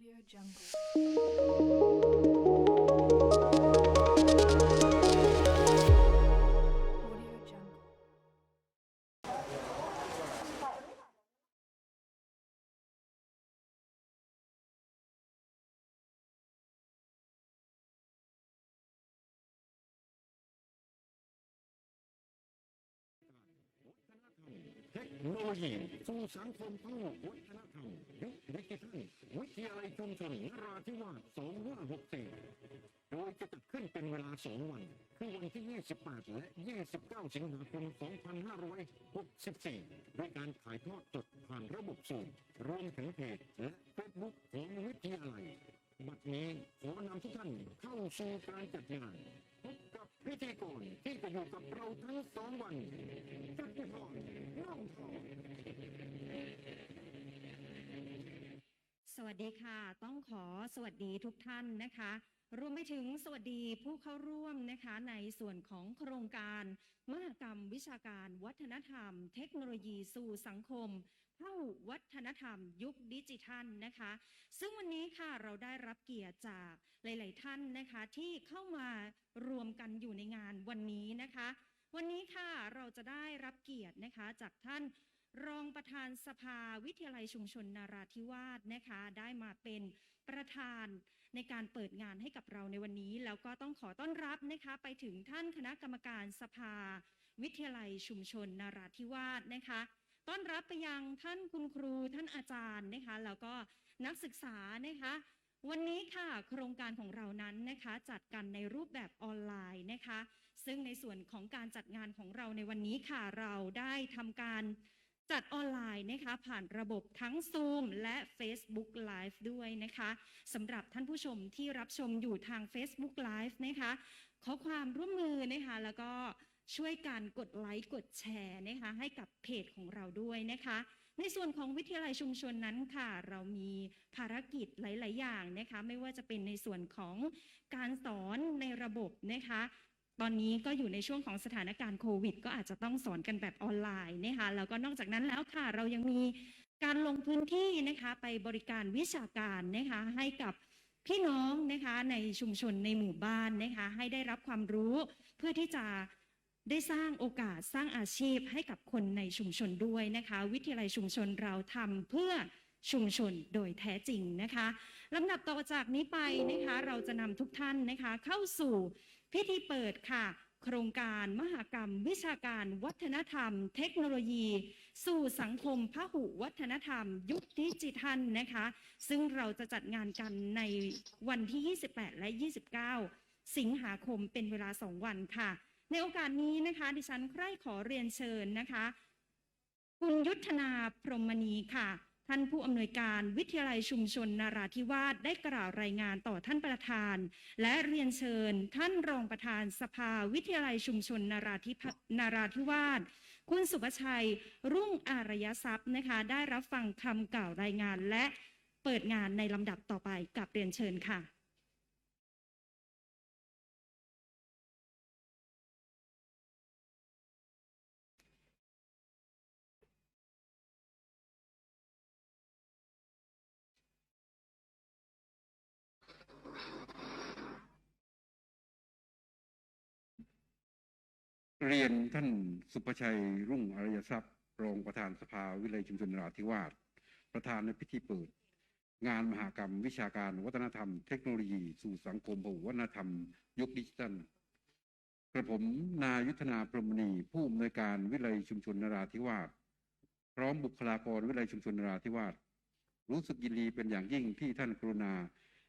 Audio Jungle. โนโลยีสู่สังคมผู้วัฒนธรรมยุคดิจิทัลวิทยาลัยชุมชนนราธิวาส2564 โดยจะจัดขึ้นเป็นเวลา 2 วัน คือวันที่ 28 และ 29 สิงหาคม 2564 ด้วยการถ่ายทอดสดผ่านระบบสูมรวมถึงเพจและเฟซบุ๊กของวิทยาลัย บัดนี้ขอนำทุกท่านเข้าสู่การจัดงาน พบกับพิธีกรที่จะอยู่กับเราทั้งสองวันจัดพรน้องทองสวัสดีค่ะ ต้องขอสวัสดีทุกท่านนะคะรวมไปถึงสวัสดีผู้เข้าร่วมนะคะในส่วนของโครงการ มหกรรมวิชาการวัฒนธรรม เทคโนโลยีสู่สังคม เข้าวัฒนธรรม ยุคดิจิทัลนะคะ ซึ่งวันนี้ค่ะเราได้รับเกียรติจากหลาย ๆ ท่านนะคะ ที่เข้ามารวมกันอยู่ในงานวันนี้นะคะ วันนี้ค่ะเราจะได้รับเกียรตินะคะจากท่านรองประธานสภาวิทยาลัยชุมชนนาราธิวาสนะคะ ได้มาเป็นประธานในการเปิดงานให้กับเราในวันนี้ แล้วก็ต้องขอต้อนรับนะคะ ไปถึงท่านคณะกรรมการสภา วิทยาลัยชุมชนนาราธิวาสนะคะ ต้อนรับไปยังท่านคุณครูท่านอาจารย์นะคะแล้วก็นักศึกษานะคะวันนี้ค่ะโครงการของเรานั้นนะคะจัดกันในรูปแบบออนไลน์นะคะ ซึ่งในส่วนของการจัดงานของเราในวันนี้ค่ะเราได้ทำการจัดออนไลน์นะคะผ่านระบบทั้ง Zoom และ Facebook Live ด้วยนะคะสำหรับท่านผู้ชมที่รับชมอยู่ทาง Facebook Live นะคะ ขอความร่วมมือนะคะแล้วก็ ช่วยการกดไลค์กดแชร์นะคะให้กับเพจของเราด้วยนะคะ ในส่วนของวิทยาลัยชุมชนนั้นค่ะ เรามีภารกิจหลาย ๆ อย่างนะคะ ไม่ว่าจะเป็นในส่วนของการสอนในระบบนะคะตอนนี้ก็อยู่ในช่วงของสถานการณ์โควิด ก็อาจจะต้องสอนกันแบบออนไลน์นะคะแล้วก็นอกจากนั้นแล้วค่ะ เรายังมีการลงพื้นที่นะคะไปบริการวิชาการนะคะให้กับพี่น้องนะคะในชุมชนในหมู่บ้านนะคะให้ได้รับความรู้เพื่อที่จะ ได้สร้างโอกาสสร้างอาชีพให้กับคนในชุมชนด้วยนะคะ วิทยาลัยชุมชนเราทำเพื่อชุมชนโดยแท้จริงนะคะลำดับต่อจากนี้ไปนะคะ เราจะนำทุกท่านนะคะ เข้าสู่พิธีเปิดค่ะ โครงการมหกรรม วิชาการวัฒนธรรม เทคโนโลยี สู่สังคมพหุวัฒนธรรม ยุคดิจิทัลนะคะ ซึ่งเราจะจัดงานกันในวันที่ 28 และ 29 สิงหาคมเป็นเวลา 2 วันค่ะ ในโอกาสนี้นะคะ ดิฉันใคร่ขอเรียนเชิญนะคะคุณยุทธนาพรหมณีค่ะ ท่านผู้อำนวยการวิทยาลัยชุมชนนาราธิวาสได้กล่าวรายงานต่อท่านประธาน และเรียนเชิญ ท่านรองประธานสภาวิทยาลัยชุมชนนาราธิพนาราธิวาสคุณสุภชัย รุ่งอารยทรัพย์นะคะ ได้รับฟังคำกล่าวรายงานและเปิดงานในลำดับต่อไปกับเรียนเชิญค่ะ เรียนท่านสุภชัยรุ่งอริยทรัพย์รองประธานสภาวิเลยชุมชนนราธิวาสประธานในพิธีเปิด งานมหากรรมวิชาการวัฒนธรรม เทคโนโลยี สู่สังคมพหุวัฒนธรรม ยุคดิจิทัลกระผมนายุทธนาพรหมณีผู้อำนวยการวิเลยชุมชนนราธิวาสพร้อมบุคลากรวิเลยชุมชนนราธิวาสรู้สึกยินดีเป็นอย่างยิ่งที่ท่านกรุณา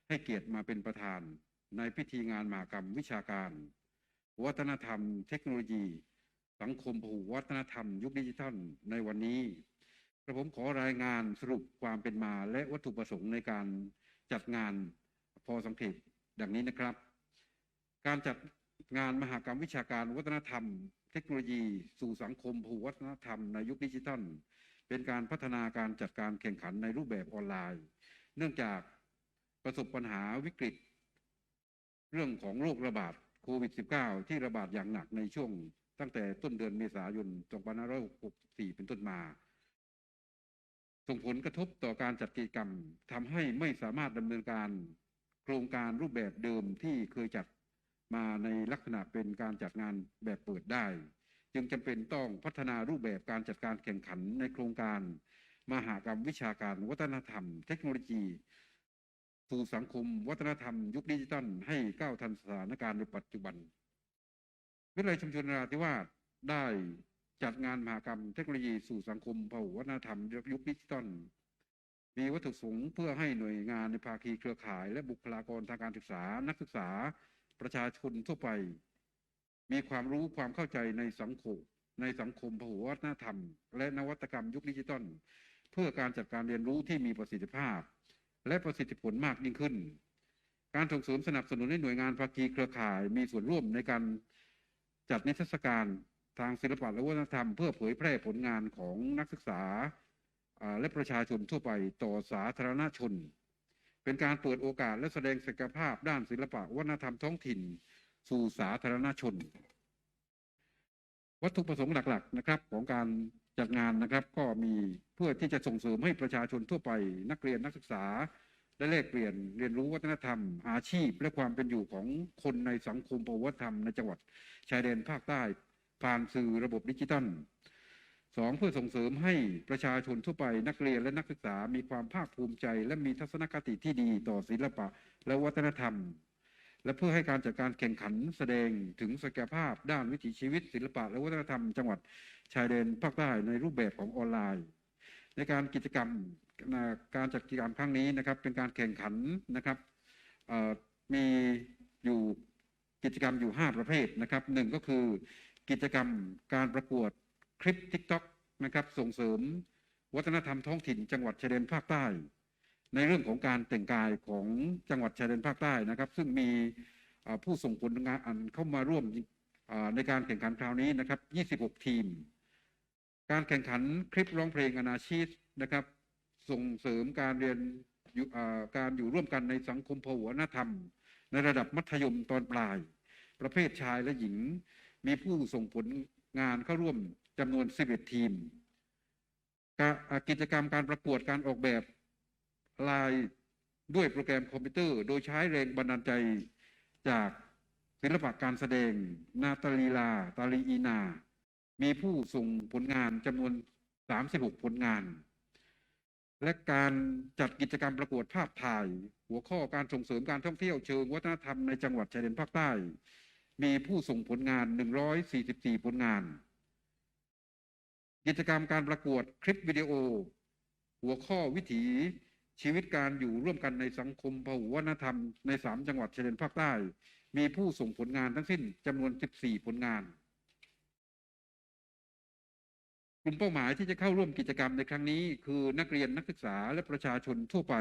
ให้เกียรติมาเป็นประธาน ในพิธีงานมหากรรมวิชาการ วัฒนธรรม เทคโนโลยี สังคมพหุวัฒนธรรม ยุคดิจิทัลในวันนี้กระผมขอรายงานสรุปความเป็นมาและวัตถุประสงค์ในการจัดงานพอสังเกตดังนี้นะครับ การจัดงานมหากรรมวิชาการวัฒนธรรม เทคโนโลยีสู่สังคมพหุวัฒนธรรมในยุคดิจิทัล เป็นการพัฒนาการจัดการแข่งขันในรูปแบบออนไลน์ เนื่องจากประสบปัญหาวิกฤต เรื่องของโรคระบาด โควิด -19 ที่ระบาดอย่างหนักในช่วงตั้งแต่ต้นเดือนเมษายน 2564 เป็นต้นมา ส่งผลกระทบต่อการจัดกิจกรรมทำให้ไม่สามารถดำเนินการโครงการรูปแบบเดิมที่เคยจัดมาในลักษณะเป็นการจัดงานแบบเปิดได้ จึงจำเป็นต้องพัฒนารูปแบบการจัดการแข่งขันในโครงการ มหากรรมวิชาการวัฒนธรรม เทคโนโลยี สู่สังคม วัฒนธรรม ยุคดิจิทัลให้ก้าวทันสถานการณ์ในปัจจุบัน วิทยาลัยชุมชนนราธิวาสได้จัดงานมหากรรมเทคโนโลยีสู่สังคมพหุวัฒนธรรมยุคดิจิทัล มีวัตถุประสงค์เพื่อให้หน่วยงานในภาคีเครือข่าย และบุคลากรทางการศึกษา นักศึกษา ประชาชนทั่วไป มีความรู้ความเข้าใจในสังคม ในสังคมพหุวัฒนธรรม และนวัตกรรมยุคดิจิทัล เพื่อการจัดการเรียนรู้ที่มีประสิทธิภาพ และประสิทธิผลมากยิ่งขึ้น การส่งเสริมสนับสนุนให้หน่วยงานภาคีเครือข่ายมีส่วนร่วมในการจัดนิทรรศการทางศิลปะและวัฒนธรรมเพื่อเผยแพร่ผลงานของนักศึกษาอ่าและประชาชนทั่วไปต่อสาธารณชน เป็นการเปิดโอกาสและแสดงศักยภาพด้านศิลปะวัฒนธรรมท้องถิ่น สู่สาธารณชน วัตถุประสงค์หลักๆนะครับของการ จัดงานนะครับก็มีเพื่อที่จะส่งเสริมให้ประชาชนทั่วไป นักเรียนนักศึกษาได้แลกเปลี่ยนเรียนรู้วัฒนธรรม อาชีพ และความเป็นอยู่ของคนในสังคมประวัฒนธรรมในจังหวัดชายแดนภาคใต้ผ่านสื่อระบบดิจิทัลสองเพื่อส่งเสริมให้ประชาชนทั่วไปนักเรียนและนักศึกษามีความภาคภูมิใจ และมีทัศนคติที่ดีต่อศิลปะ และวัฒนธรรม และเพื่อให้การจัดการแข่งขันแสดงถึงศักยภาพด้านวิถีชีวิต ศิลปะและวัฒนธรรมจังหวัดชายแดนภาคใต้ในรูปแบบของออนไลน์ ในการกิจกรรมการจัดกิจกรรมครั้งนี้นะครับ เป็นการแข่งขันนะครับมีอยู่กิจกรรมอยู่ 5 ประเภทนะครับหนึ่งก็คือกิจกรรมการประกวดคลิป TikTok นะครับส่งเสริม วัฒนธรรมท้องถิ่นจังหวัดชายแดนภาคใต้ ในเรื่องของการแต่งกายของจังหวัดชายแดนภาคใต้นะครับ ซึ่งมีผู้ส่งผลงานเข้ามาร่วมในการแข่งขันคราวนี้นะครับ 26 ทีม การแข่งขันคลิปร้องเพลงอนาชีตนะครับ ส่งเสริมการเรียนยการอยู่ร่วมกันในสังคมพหุวัฒนธรรม ในระดับมัธยมตอนปลาย ประเภทชายและหญิง มีผู้ส่งผลงานเข้าร่วมจำนวน 11 ทีม กิจกรรมการประกวดการออกแบบ ลายด้วยโปรแกรมคอมพิวเตอร์ โดยใช้แรงบันดาลใจจากศิลปะการแสดง นาตาลีลา ตาลีอีนา มีผู้ส่งผลงานจำนวน 36 ผลงาน และการจัดกิจกรรมประกวดภาพถ่าย หัวข้อการส่งเสริมการท่องเที่ยวเชิงวัฒนธรรมในจังหวัดชายแดนภาคใต้ มีผู้ส่งผลงาน 144 ผลงาน กิจกรรมการประกวดคลิปวิดีโอ หัวข้อวิถี ชีวิตการอยู่ร่วมกันในสังคมพหุวัฒนธรรมในสามจังหวัดชายแดนภาคใต้ มีผู้ส่งผลงานทั้งสิ้นจำนวน 14 ผลงานกลุ่มเป้าหมายที่จะเข้าร่วมกิจกรรมในครั้งนี้ คือนักเรียนนักศึกษาและประชาชนทั่วไป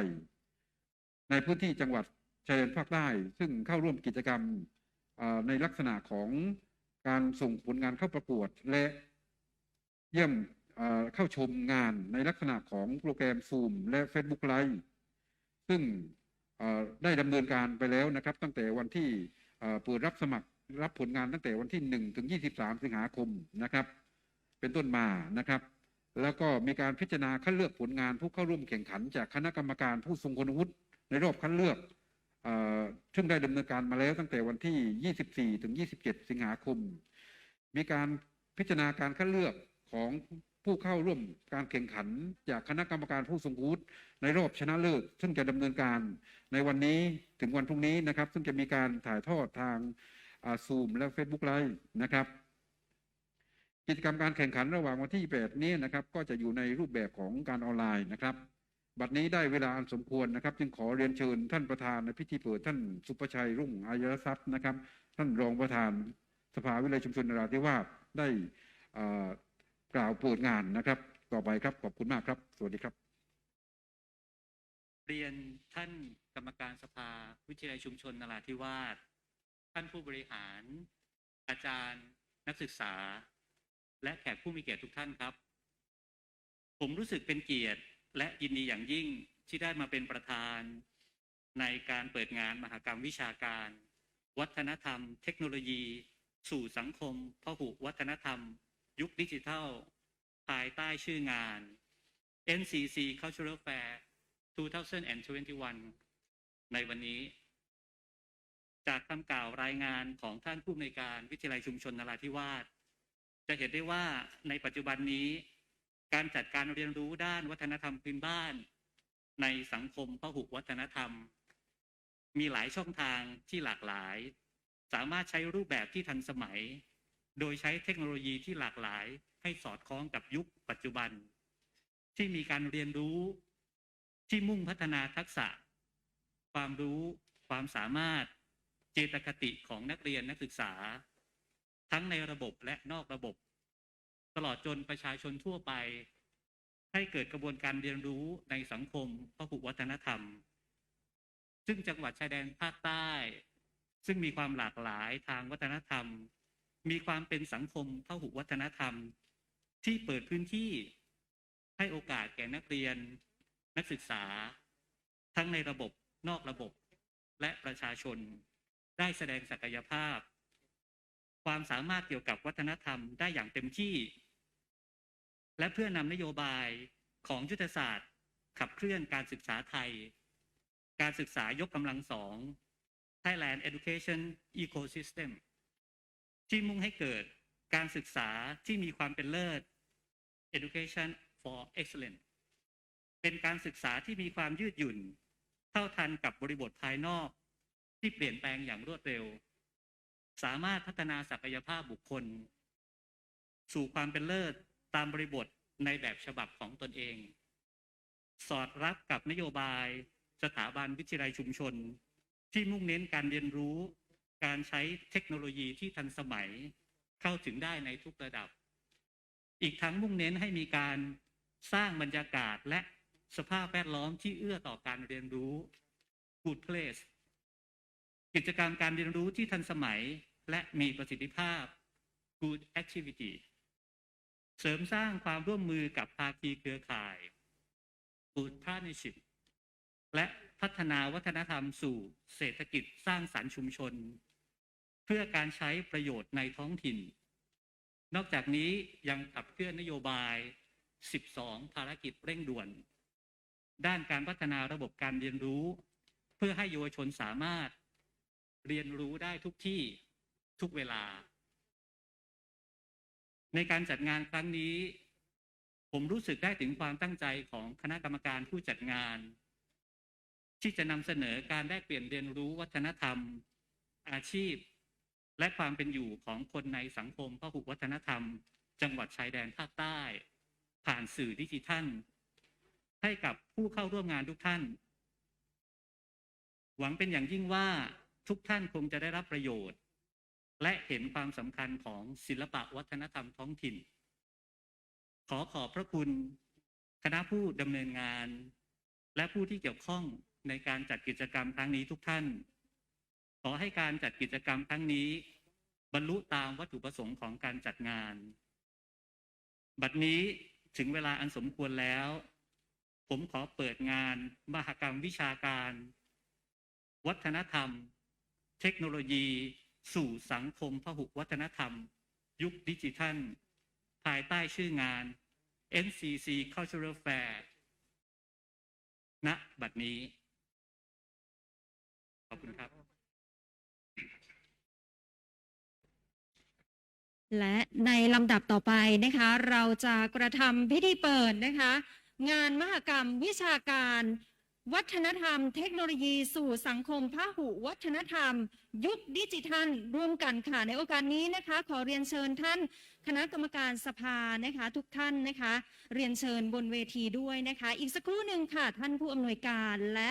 ในพื้นที่จังหวัดชายแดนภาคใต้ ซึ่งเข้าร่วมกิจกรรมในลักษณะของการส่งผลงานเข้าประกวดและเยี่ยม เข้าชมงานในลักษณะของโปรแกรม Zoom และ Facebook Live ซึ่งได้ดำเนินการไปแล้วนะครับ ตั้งแต่วันที่เปิดรับสมัครรับผลงานตั้งแต่วันที่ 1 ถึง 23 สิงหาคมนะครับ เป็นต้นมานะครับ แล้วก็มีการพิจารณาคัดเลือกผลงานผู้เข้าร่วมแข่งขัน จากคณะกรรมการผู้ทรงคุณวุฒิในรอบคัดเลือกอ่อซึ่งได้ดำเนินการมาแล้วตั้งแต่วันที่ 24 ถึง 27 สิงหาคม มีการพิจารณาการคัดเลือกของ ผู้เข้าร่วมการแข่งขัน จากคณะกรรมการผู้ทรงคุณวุฒิในรอบชนะเลิศซึ่งจะดำเนินการในวันนี้ถึงวันพรุ่งนี้นะครับ ซึ่งจะมีการถ่ายทอดทางซูมและ Facebook Live นะครับ กิจกรรมการแข่งขันระหว่างวันที่ 8 นี้นะครับ ก็จะอยู่ในรูปแบบของการออนไลน์นะครับ บัดนี้ได้เวลาอันสมควรนะครับ จึงขอเรียนเชิญท่านประธานในพิธีเปิดท่านสุประชัยรุ่งอายรทรัพย์นะครับ ท่านรองประธานสภาวิเลยชุมชนนราธิวาสได้อ่อ กล่าวเปิดงานนะครับ ต่อไปครับขอบคุณมากครับ สวัสดีครับ เรียนท่านกรรมการสภาวิทยาลัยชุมชนนราธิวาสท่านผู้บริหาร อาจารย์นักศึกษา และแขกผู้มีเกียรติทุกท่านครับ ผมรู้สึกเป็นเกียรติและยินดีอย่างยิ่งที่ได้มาเป็นประธานในการเปิดงานมหกรรมวิชาการ วัฒนธรรม เทคโนโลยี สู่สังคมพหุวัฒนธรรม ยุคดิจิทัล ภายใต้ชื่องาน NCC Cultural Fair 2021 ในวันนี้ จากคำกล่าวรายงานของท่านผู้อำนวยการวิทยาลัยชุมชนนราธิวาสจะเห็นได้ว่าในปัจจุบันนี้ การจัดการเรียนรู้ด้านวัฒนธรรมพื้นบ้าน ในสังคมพหุวัฒนธรรม มีหลายช่องทางที่หลากหลาย สามารถใช้รูปแบบที่ทันสมัย โดยใช้เทคโนโลยีที่หลากหลายให้สอดคล้องกับยุคปัจจุบัน ที่มีการเรียนรู้ที่มุ่งพัฒนาทักษะ ความรู้ความสามารถเจตคติของนักเรียนนักศึกษา ทั้งในระบบและนอกระบบ ตลอดจนประชาชนทั่วไป ให้เกิดกระบวนการเรียนรู้ในสังคมพหุวัฒนธรรม ซึ่งจังหวัดชายแดนภาคใต้ ซึ่งมีความหลากหลายทางวัฒนธรรม มีความเป็นสังคมพหุวัฒนธรรม ที่เปิดพื้นที่ให้โอกาสแก่นักเรียน นักศึกษา ทั้งในระบบนอกระบบ และประชาชน ได้แสดงศักยภาพ ความสามารถเกี่ยวกับวัฒนธรรมได้อย่างเต็มที่ และเพื่อนำนโยบายของยุทธศาสตร์ ขับเคลื่อนการศึกษาไทย การศึกษายกกำลังสอง Thailand Education Ecosystem ที่มุ่งให้เกิดการศึกษาที่มีความเป็นเลิศ Education for Excellence เป็นการศึกษาที่มีความยืดหยุ่น เท่าทันกับบริบทภายนอก ที่เปลี่ยนแปลงอย่างรวดเร็ว สามารถพัฒนาศักยภาพบุคคล สู่ความเป็นเลิศตามบริบทในแบบฉบับของตนเอง สอดรับกับนโยบาย สถาบันวิทยาลัยชุมชน ที่มุ่งเน้นการเรียนรู้ การใช้เทคโนโลยีที่ทันสมัยเข้าถึงได้ในทุกระดับ อีกทั้งมุ่งเน้นให้มีการสร้างบรรยากาศและสภาพแวดล้อมที่เอื้อต่อการเรียนรู้ Good Place กิจกรรมการเรียนรู้ที่ทันสมัยและมีประสิทธิภาพ Good Activity เสริมสร้างความร่วมมือกับภาคีเครือข่าย Good Partnership และพัฒนาวัฒนธรรมสู่เศรษฐกิจสร้างสรรค์ชุมชน พื่อการใช้ประโยชน์ในท้องถิ่น นอกจากนี้ยังขับเคลื่อนนโยบาย 12 ภารกิจเร่งด่วน ด้านการพัฒนาระบบการเรียนรู้ เพื่อให้เยาวชนสามารถเรียนรู้ได้ทุกที่ทุกเวลา ในการจัดงานครั้งนี้ ผมรู้สึกได้ถึงความตั้งใจของคณะกรรมการผู้จัดงาน ที่จะนำเสนอการแลกเปลี่ยนเรียนรู้วัฒนธรรม อาชีพ และความเป็นอยู่ของคนในสังคมพหุวัฒนธรรม จังหวัดชายแดนภาคใต้ ผ่านสื่อดิจิทัล ให้กับผู้เข้าร่วมงานทุกท่าน หวังเป็นอย่างยิ่งว่าทุกท่านคงจะได้รับประโยชน์ และเห็นความสำคัญของศิลปะวัฒนธรรมท้องถิ่น ขอขอบพระคุณ คณะผู้ดำเนินงาน และผู้ที่เกี่ยวข้องในการจัดกิจกรรมครั้งนี้ทุกท่าน ขอให้การจัดกิจกรรมครั้งนี้ บรรลุตามวัตถุประสงค์ของการจัดงาน บัดนี้ถึงเวลาอันสมควรแล้ว ผมขอเปิดงานมหกรรมวิชาการ วัฒนธรรม เทคโนโลยี สู่สังคมพหุวัฒนธรรม ยุคดิจิทัล ภายใต้ชื่องาน NCC Cultural Fair ณบัดนี้ ขอบคุณครับ และในลำดับต่อไปนะคะ เราจะกระทำพิธีเปิดนะคะ งานมหกรรมวิชาการ วัฒนธรรม เทคโนโลยีสู่สังคมพหุวัฒนธรรม ยุคดิจิทัลร่วมกันค่ะ ในโอกาสนี้นะคะ ขอเรียนเชิญท่านคณะกรรมการสภานะคะ ทุกท่านนะคะ เรียนเชิญบนเวทีด้วยนะคะ อีกสักครู่หนึ่งค่ะ ท่านผู้อำนวยการและ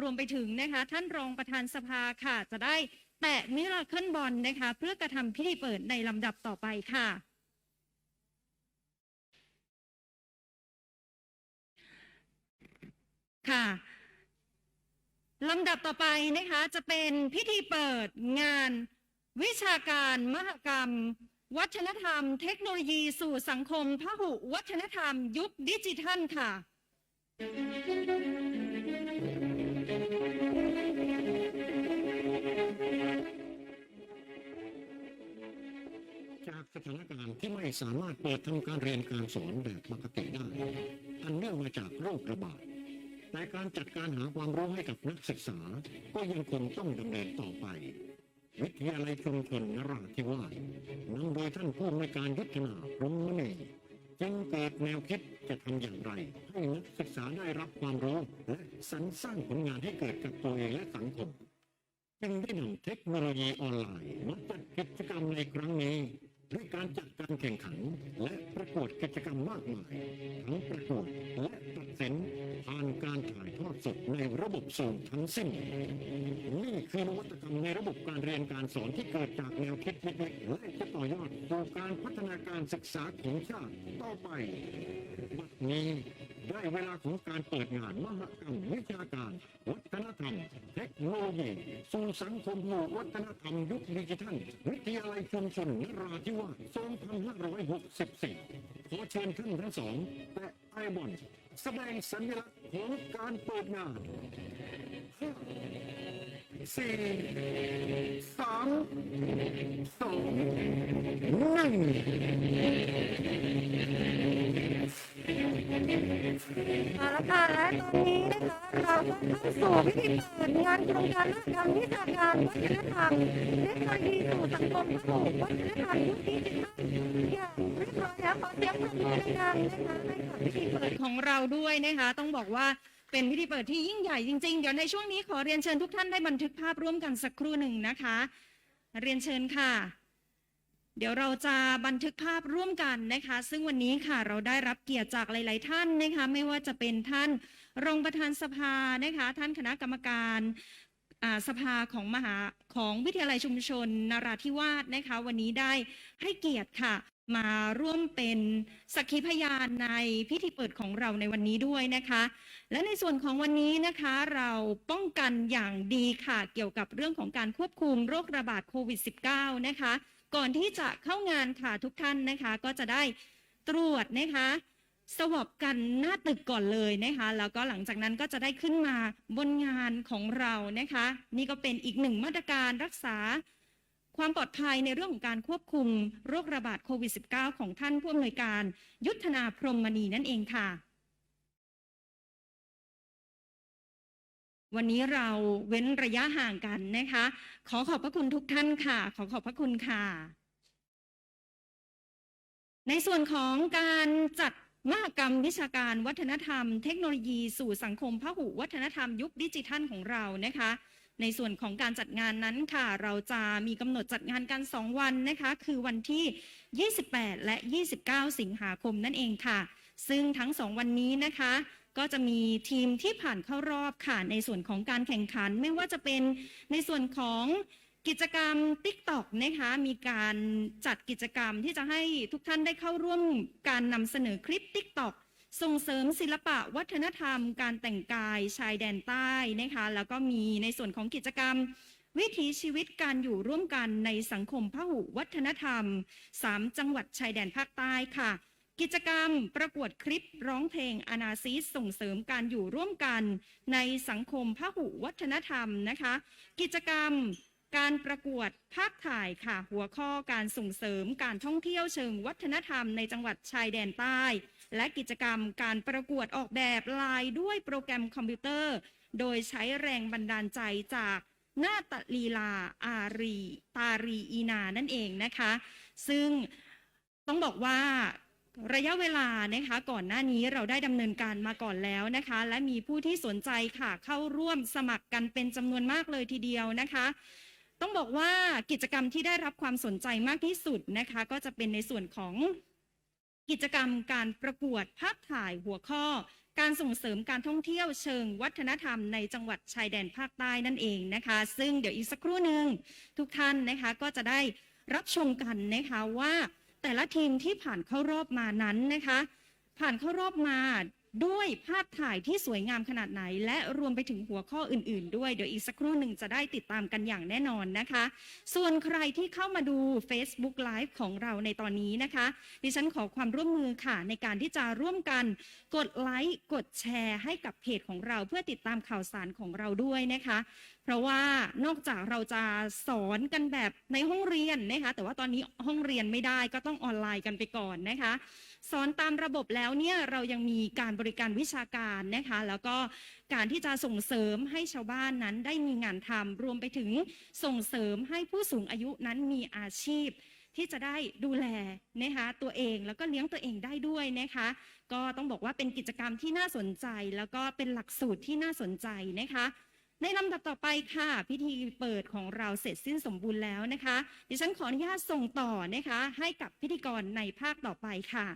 รวมไปถึงนะคะ ท่านรองประธานสภาค่ะจะได้ แตะมิราเคิลบอลนะคะ เพื่อกระทำพิธีเปิดในลำดับต่อไปค่ะ ค่ะลำดับต่อไปนะคะจะเป็นพิธีเปิดงาน วิชาการมหกรรม วัฒนธรรม เทคโนโลยีสู่สังคมพหุวัฒนธรรม ยุคดิจิทัลค่ะ ถานการณ์ที่ไม่สามารถเปิดทำการเรียนการสอนแบบปกติได้อันเนื่องมาจากโรคระบาดแต่การจัดการหาความรู้ให้กับนักศึกษา ก็ยังคงต้องดำเนินต่อไป วิทยาลัยชุมชนนราธิวาสนำโดยท่านผู้อำนการยุทธนาพรหมณีจึงเกิดแนวคิดจะทำอย่างไร ให้นักศึกษาได้รับความรู้และสรรสร้างผลงานให้เกิดกับตัวเองและสังคมจึงได้นำเทคโนโลยีออนไลน์มาจัดกิจกรรมในครั้งนี้ ด้วยการจัดการแข่งขัน และประกวดกิจกรรมมากมายทั้งประกวดและตัดสินผ่านการถ่ายทอดสดในระบบสูงทั้งสิ้น นี่คือนวัตกรรมในระบบการเรียนการสอนที่เกิดจากแนวคิดเล็กๆและจะต่อยอดสู่การพัฒนาการศึกษาของชาติต่อไปบัดนี้ ได้เวลาของการเปิดงานมหกรรมวิชาการ วัฒนธรรม เทคโนโลยีสู่สังคมอยู่วัฒนธรรมยุคดิจิทัล วิทยาลัยชุมชนนราธิวาส2564 ขอเชิญท่านทั้งสองแต่ไอบอลแสดงสัญลักษณ์ของการเปิดงานห้าสี่สามสองหนึ่ง เปิดงานโครงการนวัตกรรมวิชาการวัฒนธรรมเทคโนโลยีสู่สังคมพหุวัฒนธรรมยุคดิจิทัลอย่างเรียบร้อยแล้วขอเสียงปรบมือดังๆนะคะให้กับพิธีเปิดของเราด้วยนะคะ ต้องบอกว่าเป็นพิธีเปิดที่ยิ่งใหญ่จริงๆ เดี๋ยวในช่วงนี้ขอเรียนเชิญทุกท่านได้บันทึกภาพร่วมกันสักครู่หนึ่งนะคะ เรียนเชิญค่ะ เดี๋ยวเราจะบันทึกภาพร่วมกันนะคะ ซึ่งวันนี้ค่ะเราได้รับเกียรติจากหลาย ๆ ท่านนะคะ ไม่ว่าจะเป็นท่าน รองประธานสภานะคะท่านคณะกรรมการสภาของมหาของวิทยาลัยชุมชนนราธิวาสนะคะวันนี้ได้ให้เกียรติค่ะ มาร่วมเป็นสักขีพยานในพิธีเปิดของเราในวันนี้ด้วยนะคะ และในส่วนของวันนี้นะคะเราป้องกันอย่างดีค่ะเกี่ยวกับเรื่องของการควบคุมโรคระบาดโควิด -19 นะคะ ก่อนที่จะเข้างานค่ะทุกท่านนะคะก็จะได้ตรวจนะคะ สวอปกันหน้าตึกก่อนเลยนะคะ แล้วก็หลังจากนั้นก็จะได้ขึ้นมาบนงานของเรานะคะ นี่ก็เป็นอีกหนึ่งมาตรการรักษาความปลอดภัยในเรื่องของการควบคุมโรคระบาดโควิด -19 ของท่านผู้อำนวยการ ยุทธนาพรมมณีนั่นเองค่ะ วันนี้เราเว้นระยะห่างกันนะคะ ขอขอบพระคุณทุกท่านค่ะ ขอขอบพระคุณค่ะ ในส่วนของการจัด มหกรรมวิชาการวัฒนธรรม เทคโนโลยีสู่สังคมพหุวัฒนธรรมยุคดิจิทัลของเรานะคะ ในส่วนของการจัดงานนั้นค่ะ เราจะมีกำหนดจัดงานกัน 2 วันนะคะ คือวันที่ 28 และ 29 สิงหาคมนั่นเองค่ะ ซึ่งทั้ง 2 วันนี้นะคะก็จะมีทีมที่ผ่านเข้ารอบค่ะในส่วนของการแข่งขันไม่ว่าจะเป็นในส่วนของ กิจกรรม TikTok นะคะมีการจัดกิจกรรมที่จะให้ทุกท่านได้เข้าร่วมการนำเสนอคลิป TikTok ส่งเสริมศิลปะวัฒนธรรม การแต่งกายชายแดนใต้นะคะแล้วก็มีในส่วนของกิจกรรม วิถีชีวิตการอยู่ร่วมกันในสังคมพหุวัฒนธรรม 3 จังหวัดชายแดนภาคใต้ค่ะ กิจกรรมประกวดคลิปร้องเพลงอนาซิสส่งเสริมการอยู่ร่วมกันในสังคมพหุวัฒนธรรมนะคะ กิจกรรม การประกวดภาพถ่ายค่ะ หัวข้อการส่งเสริมการท่องเที่ยวเชิงวัฒนธรรมในจังหวัดชายแดนใต้ และกิจกรรมการประกวดออกแบบลายด้วยโปรแกรมคอมพิวเตอร์ โดยใช้แรงบันดาลใจจากนาตลีลาอารีตารีอีนานั่นเองนะคะ ซึ่งต้องบอกว่าระยะเวลานะคะก่อนหน้านี้เราได้ดำเนินการมาก่อนแล้วนะคะ และมีผู้ที่สนใจค่ะเข้าร่วมสมัครกันเป็นจำนวนมากเลยทีเดียวนะคะ ต้องบอกว่ากิจกรรมที่ได้รับความสนใจมากที่สุดนะคะ ก็จะเป็นในส่วนของกิจกรรมการประกวดภาพถ่ายหัวข้อ การส่งเสริมการท่องเที่ยวเชิงวัฒนธรรมในจังหวัดชายแดนภาคใต้นั่นเองนะคะ ซึ่งเดี๋ยวอีกสักครู่หนึ่งทุกท่านนะคะก็จะได้รับชมกันนะคะว่าแต่ละทีมที่ผ่านเข้ารอบมานั้นนะคะ ผ่านเข้ารอบมา ด้วยภาพถ่ายที่สวยงามขนาดไหน และรวมไปถึงหัวข้ออื่น ๆ ด้วยเดี๋ยวอีกสักครู่หนึ่งจะได้ติดตามกันอย่างแน่นอนนะคะ ส่วนใครที่เข้ามาดู Facebook Live ของเราในตอนนี้นะคะ ดิฉันขอความร่วมมือค่ะ ในการที่จะร่วมกันกดไลค์กดแชร์ให้กับเพจของเราเพื่อติดตามข่าวสารของเราด้วยนะคะ เพราะว่านอกจากเราจะสอนกันแบบในห้องเรียนนะคะ แต่ว่าตอนนี้ห้องเรียนไม่ได้ก็ต้องออนไลน์กันไปก่อนนะคะ สอนตามระบบแล้วเนี่ยเรายังมีการบริการวิชาการนะคะ แล้วก็การที่จะส่งเสริมให้ชาวบ้านนั้นได้มีงานทำรวมไปถึงส่งเสริมให้ผู้สูงอายุนั้นมีอาชีพที่จะได้ดูแลนะคะตัวเองแล้วก็เลี้ยงตัวเองได้ด้วยนะคะ ก็ต้องบอกว่าเป็นกิจกรรมที่น่าสนใจ แล้วก็เป็นหลักสูตรที่น่าสนใจนะคะ ในลำดับต่อไปค่ะ พิธีเปิดของเราเสร็จสิ้นสมบูรณ์แล้วนะคะ ดิฉันขออนุญาตส่งต่อนะคะ ให้กับพิธีกรในภาคต่อไปค่ะ